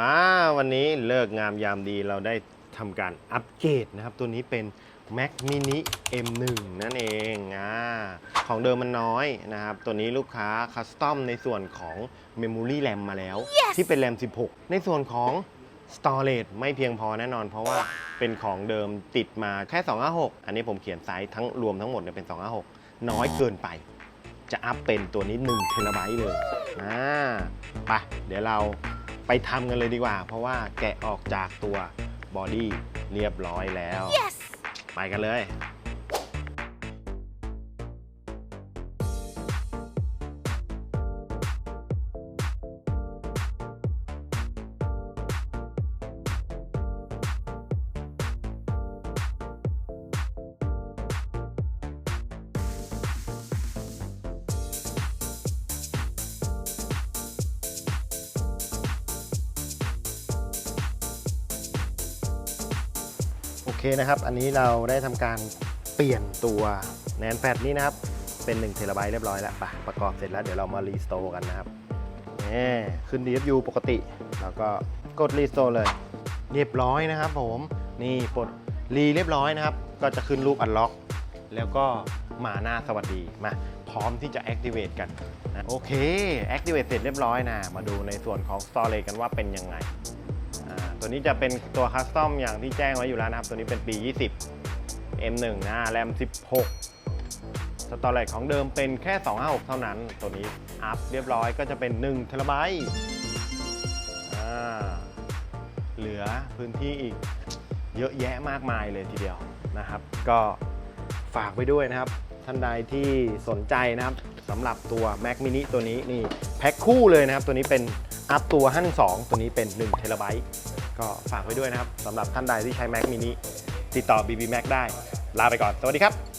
มาวันนี้เลิกงามยามดีเราได้ทำการอัปเกรดนะครับ ตัวนี้เป็น Mac Mini M1 นั่นเองอ่าของเดิมมันน้อยนะครับ ตัวนี้ลูกค้าคัสตอมในส่วนของ Memory RAM มาแล้วที่เป็น RAM 16 ในส่วนของ Storage ไม่เพียงพอแน่นอน เพราะว่าเป็นของเดิมติดมาแค่ 256 อันนี้ผมเขียนไซส์ทั้งรวมทั้งหมดเนี่ยเป็น 256 น้อยเกินไป จะอัพเป็นตัวนี้1เทราไบต์เลยอ่าไปเดี๋ยวเรา ไปทำกันเลยดีกว่า เพราะว่าแกะออกจากตัวบอดี้เรียบร้อยแล้ว Yes! ไปกันเลย เคนะครับ อันนี้เราได้ทำการเปลี่ยนตัวแนนแฟตนี้นะครับ เป็น1เทราไบต์เรียบร้อยแล้วไปประกอบเสร็จแล้วเดี๋ยวเรามารีสโตร์กันนะครับนี่ขึ้น DFU ปกติ แล้วก็กดรีสโตร์เลย เรียบร้อยนะครับผมนี่ปลดรีเรียบร้อยนะครับ ก็จะขึ้นรูปอันล็อก แล้วก็มาหน้าสวัสดีมาพร้อมที่จะ Activate กันนะโอเค Activate เสร็จเรียบร้อยนะ มาดูในส่วนของ Storage กันว่าเป็นยังไง ตัวนี้จะเป็นตัวคัสตอมอย่างที่แจ้งไว้อยู่แล้วนะครับ ตัวนี้เป็นปี 20 M1 นะแรม 16 สตอเรจของเดิมเป็นแค่ 256 เท่านั้น ตัวนี้อัพเรียบร้อยก็จะเป็น1เทราไบต์อ่าเหลือพื้นที่อีกเยอะแยะมากมายเลยทีเดียวนะครับ ก็ฝากไว้ด้วยนะครับ ท่านใดที่สนใจนะครับสำหรับตัว Mac mini ตัวนี้นี่แพ็คคู่เลยนะครับ ตัวนี้เป็นอัพตัว52ตัวนี้เป็น1เทราไบต์ ก็ฝากไว้ด้วยนะครับสำหรับท่านใดที่ใช้ Mac mini ติดต่อ BB Mac ได้ ลาไปก่อน สวัสดีครับ